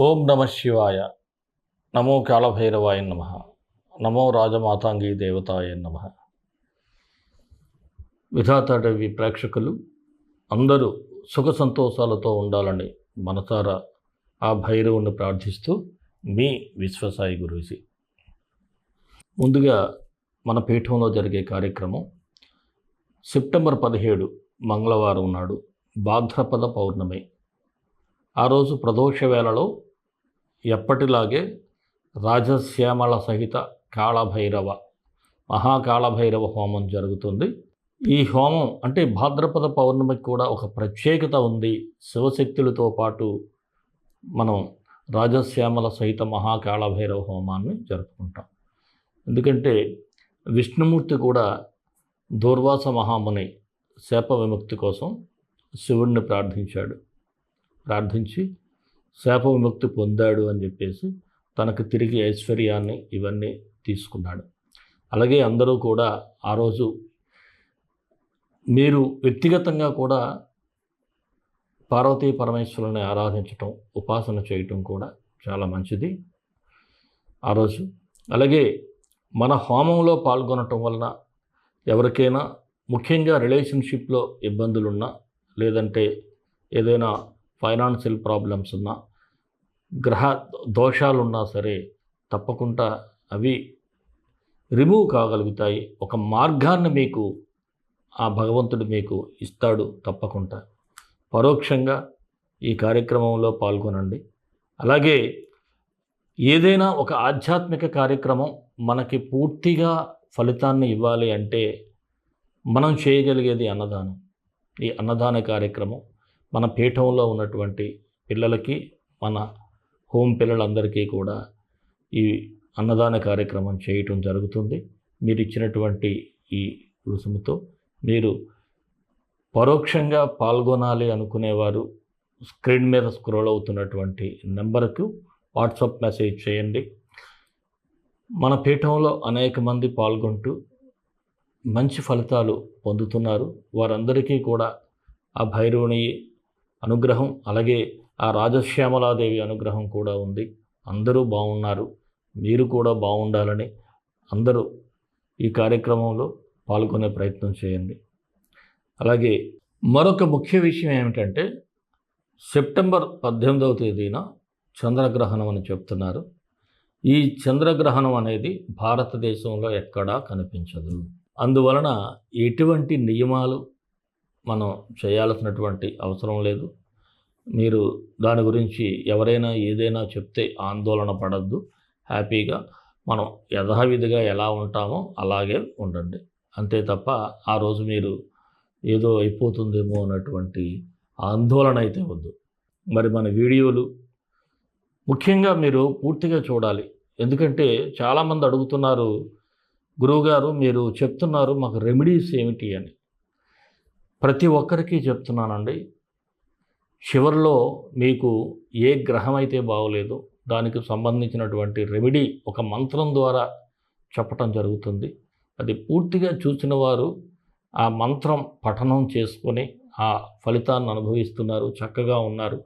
ఓం నమ శివాయ. నమో కాళభైరవాయ నమ. నమో రాజమాతాంగి దేవతాయ నమ. విధాతాడవి ప్రేక్షకులు అందరూ సుఖ సంతోషాలతో ఉండాలని మనసారా ఆ భైరవుని ప్రార్థిస్తూ మీ విశ్వసాయి గురూజీ. ముందుగా మన పీఠంలో జరిగే కార్యక్రమం సెప్టెంబర్ పదిహేడు మంగళవారం నాడు భాద్రపద పౌర్ణమి. ఆ రోజు ప్రదోష వేళలో ఎప్పటిలాగే రాజశ్యామల సహిత కాళభైరవ మహాకాళభైరవ హోమం జరుగుతుంది. ఈ హోమం అంటే భాద్రపద పౌర్ణమికి కూడా ఒక ప్రత్యేకత ఉంది. శివశక్తులతో పాటు మనం రాజశ్యామల సహిత మహాకాళభైరవ హోమాన్ని జరుపుకుంటాం. ఎందుకంటే విష్ణుమూర్తి కూడా దూర్వాస మహాముని శాప విముక్తి కోసం శివుణ్ణి ప్రార్థించాడు. ప్రార్థించి శాప విముక్తి పొందాడు అని చెప్పేసి తనకు తిరిగి ఐశ్వర్యాన్ని ఇవన్నీ తీసుకున్నాడు. అలాగే అందరూ కూడా ఆ రోజు మీరు వ్యక్తిగతంగా కూడా పార్వతీ పరమేశ్వరుని ఆరాధించటం ఉపాసన చేయటం కూడా చాలా మంచిది ఆ రోజు. అలాగే మన హోమంలో పాల్గొనటం వలన ఎవరికైనా ముఖ్యంగా రిలేషన్షిప్లో ఇబ్బందులున్నా లేదంటే ఏదైనా ఫైనాన్షియల్ ప్రాబ్లమ్స్ ఉన్నా గ్రహ దోషాలు ఉన్నా సరే తప్పకుండా అవి రిమూవ్ కాగలుగుతాయి. ఒక మార్గాన్ని మీకు ఆ భగవంతుడు మీకు ఇస్తాడు తప్పకుండా. పరోక్షంగా ఈ కార్యక్రమంలో పాల్గొనండి. అలాగే ఏదైనా ఒక ఆధ్యాత్మిక కార్యక్రమం మనకి పూర్తిగా ఫలితాన్ని ఇవ్వాలి అంటే మనం చేయగలిగేది అన్నదానం. ఈ అన్నదాన కార్యక్రమం మన పీఠంలో ఉన్నటువంటి పిల్లలకి మన హోమ్ పిల్లలందరికీ కూడా ఈ అన్నదాన కార్యక్రమం చేయటం జరుగుతుంది. మీరు ఇచ్చినటువంటి ఈ రుసుముతో మీరు పరోక్షంగా పాల్గొనాలి అనుకునేవారు స్క్రీన్ మీద స్క్రోల్ అవుతున్నటువంటి నెంబర్కు వాట్సాప్ మెసేజ్ చేయండి. మన పీఠంలో అనేక మంది పాల్గొంటూ మంచి ఫలితాలు పొందుతున్నారు. వారందరికీ కూడా ఆ భైరవుని అనుగ్రహం అలాగే ఆ రాజశ్యామలాదేవి అనుగ్రహం కూడా ఉంది. అందరూ బాగున్నారు మీరు కూడా బాగుండాలని అందరూ ఈ కార్యక్రమంలో పాల్గొనే ప్రయత్నం చేయండి. అలాగే మరొక ముఖ్య విషయం ఏమిటంటే సెప్టెంబర్ పద్దెనిమిదవ తేదీన చంద్రగ్రహణం అని చెప్తున్నారు. ఈ చంద్రగ్రహణం అనేది భారతదేశంలో ఎక్కడా కనిపించదు. అందువలన ఎటువంటి నియమాలు మనం చేయాల్సినటువంటి అవసరం లేదు. మీరు దాని గురించి ఎవరైనా ఏదైనా చెప్తే ఆందోళన పడద్దు. హ్యాపీగా మనం యథావిధిగా ఎలా ఉంటామో అలాగే ఉండండి. అంతే తప్ప ఆ రోజు మీరు ఏదో అయిపోతుందేమో అన్నటువంటి ఆందోళన అయితే వద్దు. మరి మన వీడియోలు ముఖ్యంగా మీరు పూర్తిగా చూడాలి. ఎందుకంటే చాలామంది అడుగుతున్నారు గురువుగారు మీరు చెప్తున్నారు మాకు రెమెడీస్ ఏమిటి అని. ప్రతి ఒక్కరికి చెప్తున్నానండి. చివరిలో మీకు ఏ గ్రహం అయితే బాగోలేదో దానికి సంబంధించినటువంటి రెమెడీ ఒక మంత్రం ద్వారా చెప్పటం జరుగుతుంది. అది పూర్తిగా చూసిన వారు ఆ మంత్రం పఠనం చేసుకొని ఆ ఫలితాన్ని అనుభవిస్తున్నారు చక్కగా ఉన్నారు.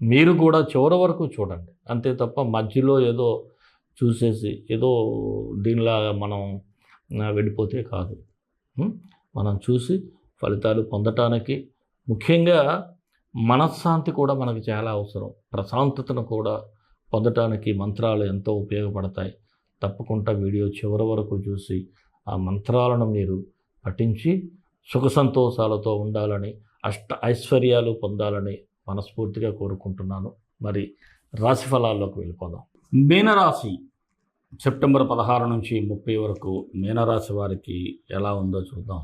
మీరు కూడా చివరి వరకు చూడండి. అంతే తప్ప మధ్యలో ఏదో చూసేసి ఏదో దీనిలాగా మనం వెళ్ళిపోతే కాదు. మనం చూసి ఫలితాలు పొందటానికి ముఖ్యంగా మనశ్శాంతి కూడా మనకు చాలా అవసరం. ప్రశాంతతను కూడా పొందటానికి మంత్రాలు ఎంతో ఉపయోగపడతాయి. తప్పకుండా వీడియో చివరి వరకు చూసి ఆ మంత్రాలను మీరు పఠించి సుఖ సంతోషాలతో ఉండాలని అష్ట ఐశ్వర్యాలు పొందాలని మనస్ఫూర్తిగా కోరుకుంటున్నాను. మరి రాశి ఫలాల్లోకి వెళ్ళిపోదాం. మీనరాశి సెప్టెంబర్ పదహారు నుంచి ముప్పై వరకు మీనరాశి వారికి ఎలా ఉందో చూద్దాం.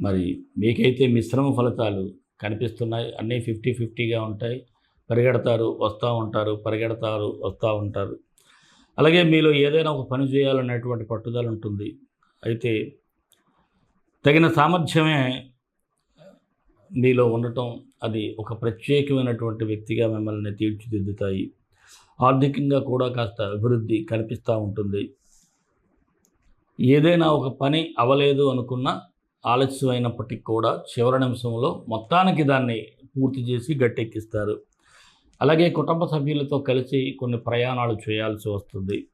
మరి మీకైతే మిశ్రమ ఫలితాలు కనిపిస్తున్నాయి. అన్నీ ఫిఫ్టీ ఫిఫ్టీగా ఉంటాయి. పరిగెడతారు వస్తూ ఉంటారు పరిగెడతారు వస్తూ ఉంటారు. అలాగే మీలో ఏదైనా ఒక పని చేయాలనేటువంటి పట్టుదల ఉంటుంది. అయితే తగిన సామర్థ్యమే మీలో ఉండటం అది ఒక ప్రత్యేకమైనటువంటి వ్యక్తిగా మిమ్మల్ని తీర్చిదిద్దుతాయి. ఆర్థికంగా కూడా కాస్త అభివృద్ధి కనిపిస్తూ ఉంటుంది. ఏదైనా ఒక పని అవలేదు అనుకున్నా ఆలస్యమైనప్పటికీ కూడా చివరి నిమిషంలో మొత్తానికి దాన్ని పూర్తి చేసి గట్టెక్కిస్తారు. అలాగే కుటుంబ సభ్యులతో కలిసి కొన్ని ప్రయాణాలు చేయాల్సి వస్తుంది.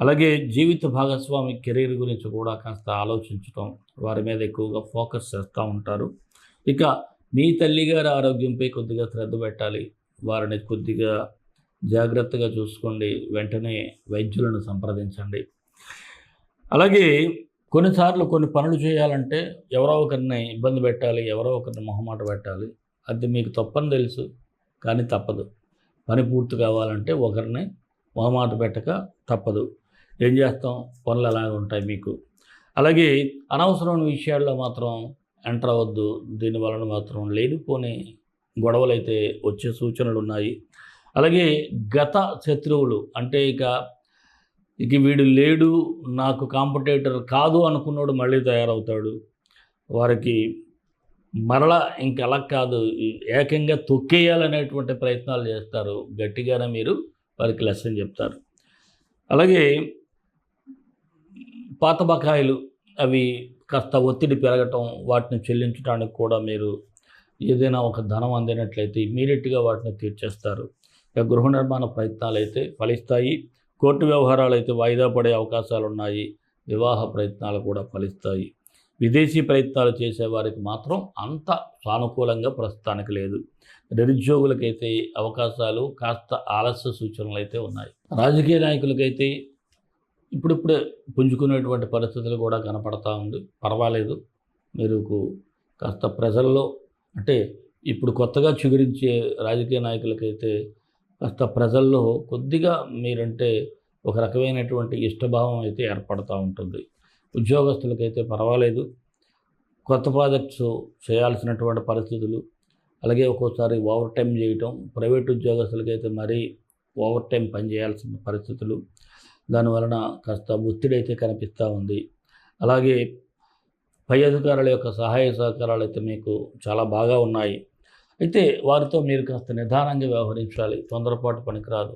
అలాగే జీవిత భాగస్వామి కెరీర్ గురించి కూడా కాస్త ఆలోచించటం వారి మీద ఎక్కువగా ఫోకస్ చేస్తూ ఉంటారు. ఇక మీ తల్లిగారి ఆరోగ్యంపై కొద్దిగా శ్రద్ధ పెట్టాలి. వారిని కొద్దిగా జాగ్రత్తగా చూసుకోండి. వెంటనే వైద్యులను సంప్రదించండి. అలాగే కొన్నిసార్లు కొన్ని పనులు చేయాలంటే ఎవరో ఒకరిని ఇబ్బంది పెట్టాలి ఎవరో ఒకరిని మొహమాట పెట్టాలి. అది మీకు తప్పని తెలుసు కానీ తప్పదు. పని పూర్తి కావాలంటే ఒకరిని మొహమాట పెట్టక తప్పదు. ఏం చేస్తాం? పనులు అలాగే ఉంటాయి మీకు? అలాగే అనవసరమైన విషయాల్లో మాత్రం ఎంటర్ అవ్వద్దు. దీనివలన మాత్రం లేనిపోని గొడవలు అయితే వచ్చే సూచనలు ఉన్నాయి. అలాగే గత శత్రువులు అంటే ఇక ఇక వీడు లేడు నాకు కాంపిటేటర్ కాదు అనుకున్నాడు మళ్ళీ తయారవుతాడు. వారికి మరల ఇంకెలా కాదు ఏకంగా తొక్కేయాలనేటువంటి ప్రయత్నాలు చేస్తారు. గట్టిగానే మీరు వారికి లెసన్ చెప్తారు. అలాగే పాత బకాయిలు అవి కాస్త ఒత్తిడి పెరగటం వాటిని చెల్లించడానికి కూడా మీరు ఏదైనా ఒక ధనం అందినట్లయితే ఇమీడియట్గా వాటిని తీర్చేస్తారు. ఇక గృహ నిర్మాణ ప్రయత్నాలు అయితే ఫలిస్తాయి. కోర్టు వ్యవహారాలు అయితే వాయిదా పడే అవకాశాలు ఉన్నాయి వివాహ ప్రయత్నాలు కూడా ఫలిస్తాయి. విదేశీ ప్రయత్నాలు చేసేవారికి మాత్రం అంత సానుకూలంగా ప్రస్తుతానికి లేదు. నిరుద్యోగులకైతే అవకాశాలు కాస్త ఆలస్య సూచనలు అయితే ఉన్నాయి. రాజకీయ నాయకులకైతే ఇప్పుడిప్పుడే పుంజుకునేటువంటి పరిస్థితులు కూడా కనపడతా ఉంది. పర్వాలేదు. మీరు కాస్త ప్రజల్లో అంటే ఇప్పుడు కొత్తగా చిగురించే రాజకీయ నాయకులకైతే కాస్త ప్రజల్లో కొద్దిగా మీరంటే ఒక రకమైనటువంటి ఇష్టభావం అయితే ఏర్పడుతూ ఉంటుంది. ఉద్యోగస్తులకైతే పర్వాలేదు. కొత్త ప్రాజెక్ట్స్ చేయాల్సినటువంటి పరిస్థితులు అలాగే ఒక్కోసారి ఓవర్ టైం చేయటం ప్రైవేట్ ఉద్యోగస్తులకైతే మరీ ఓవర్ టైం పని చేయాల్సిన పరిస్థితులు దానివలన కాస్త ఒత్తిడి అయితే కనిపిస్తూ ఉంది. అలాగే పై అధికారుల యొక్క సహాయ సహకారాలు అయితే మీకు చాలా బాగా ఉన్నాయి. అయితే వారితో మీరు కాస్త నిదానంగా వ్యవహరించాలి. తొందరపాటు పనికిరాదు.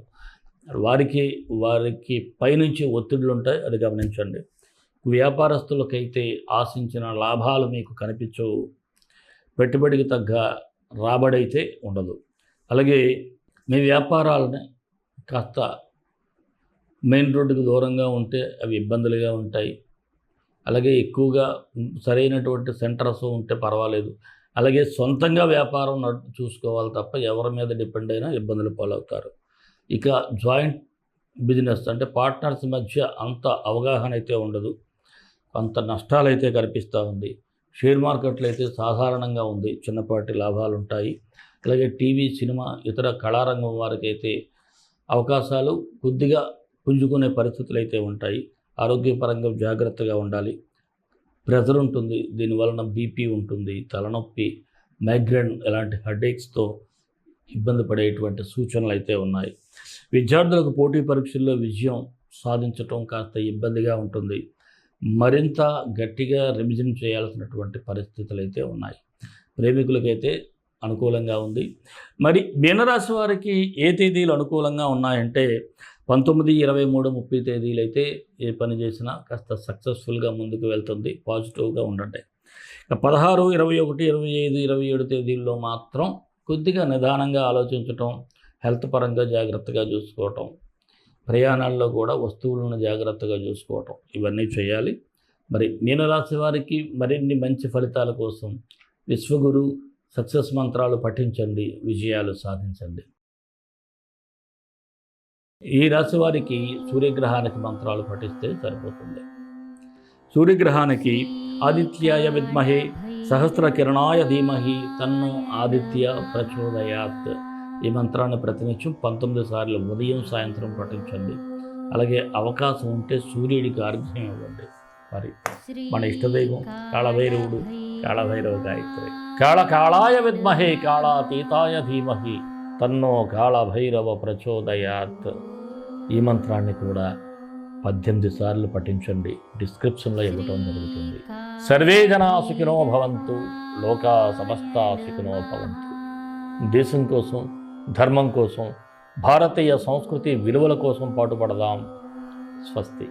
వారికి వారికి పైనుంచి ఒత్తిడులు ఉంటాయి అది గమనించండి. వ్యాపారస్తులకైతే ఆశించిన లాభాలు మీకు కనిపించవు. పెట్టుబడికి తగ్గ రాబడి అయితే ఉండదు. అలాగే మీ వ్యాపారాలని కాస్త మెయిన్ రోడ్డుకు దూరంగా ఉంటే అవి ఇబ్బందులుగా ఉంటాయి. అలాగే ఎక్కువగా సరైనటువంటి సెంటర్స్ ఉంటే పర్వాలేదు. అలాగే సొంతంగా వ్యాపారం చూసుకోవాలి తప్ప ఎవరి మీద డిపెండ్ అయినా ఇబ్బందులు పాలవుతారు. ఇక జాయింట్ బిజినెస్ అంటే పార్ట్నర్స్ మధ్య అంత అవగాహన అయితే ఉండదు. కొంత నష్టాలు అయితే కనిపిస్తూ ఉంది. షేర్ మార్కెట్లో అయితే సాధారణంగా ఉంది. చిన్నపాటి లాభాలు ఉంటాయి అలాగే టీవీ సినిమా ఇతర కళారంగం వారికి అయితే అవకాశాలు కొద్దిగా పుంజుకునే పరిస్థితులు అయితే ఉంటాయి. ఆరోగ్యపరంగా జాగ్రత్తగా ఉండాలి. ప్రెజర్ ఉంటుంది దీనివలన బీపీ ఉంటుంది తలనొప్పి మైగ్రేన్ ఇలాంటి హెడేక్స్తో ఇబ్బంది పడేటువంటి సూచనలు అయితే ఉన్నాయి. విద్యార్థులకు పోటీ పరీక్షల్లో విజయం సాధించటం కాస్త ఇబ్బందిగా ఉంటుంది. మరింత గట్టిగా రివిజన్ చేయాల్సినటువంటి పరిస్థితులు అయితే ఉన్నాయి. ప్రేమికులకైతే అనుకూలంగా ఉంది. మరి మీనరాశి వారికి ఏ తేదీలు అనుకూలంగా ఉన్నాయంటే పంతొమ్మిది ఇరవై మూడు ముప్పై తేదీలు అయితే ఏ పని చేసినా కాస్త సక్సెస్ఫుల్గా ముందుకు వెళ్తుంది పాజిటివ్గా ఉండండి ఇక పదహారు ఇరవై ఒకటి ఇరవై ఐదు ఇరవై ఏడు తేదీల్లో మాత్రం కొద్దిగా నిదానంగా ఆలోచించటం హెల్త్ పరంగా జాగ్రత్తగా చూసుకోవటం ప్రయాణాల్లో కూడా వస్తువులను జాగ్రత్తగా చూసుకోవటం ఇవన్నీ చేయాలి. మరి మీనరాశి వారికి మరిన్ని మంచి ఫలితాల కోసం విశ్వగురు సక్సెస్ మంత్రాలు పఠించండి విజయాలు సాధించండి. ఈ రాశి వారికి సూర్యగ్రహానికి మంత్రాలు పఠిస్తే సరిపోతుంది. సూర్యగ్రహానికి ఆదిత్యాయ విద్మహే సహస్ర కిరణాయ ధీమహి తన్ను ఆదిత్య ప్రచోదయాత్. ఈ మంత్రాన్ని ప్రతినిత్యం పంతొమ్మిది సార్లు ఉదయం సాయంత్రం పఠించండి. అలాగే అవకాశం ఉంటే సూర్యుడికి ఆర్ఘ్యం ఇవ్వండి. మరి మన ఇష్టదైవం కాళభైరవుడు కాళభైరవ గాయత్రి. కాళ కాళాయ విద్మహే కాళాతీతాయ ధీమహి తన్నో కాళభైరవ ప్రచోదయాత్. ఈ మంత్రాన్ని కూడా పద్దెనిమిది సార్లు పఠించండి. డిస్క్రిప్షన్లో ఇవ్వటం జరుగుతుంది. సర్వే జనా సుఖినో భవంతు లోకా సమస్త సుఖినో భవంతు. దేశం కోసం ధర్మం కోసం భారతీయ సంస్కృతి విలువల కోసం పాటుపడదాం. స్వస్తి.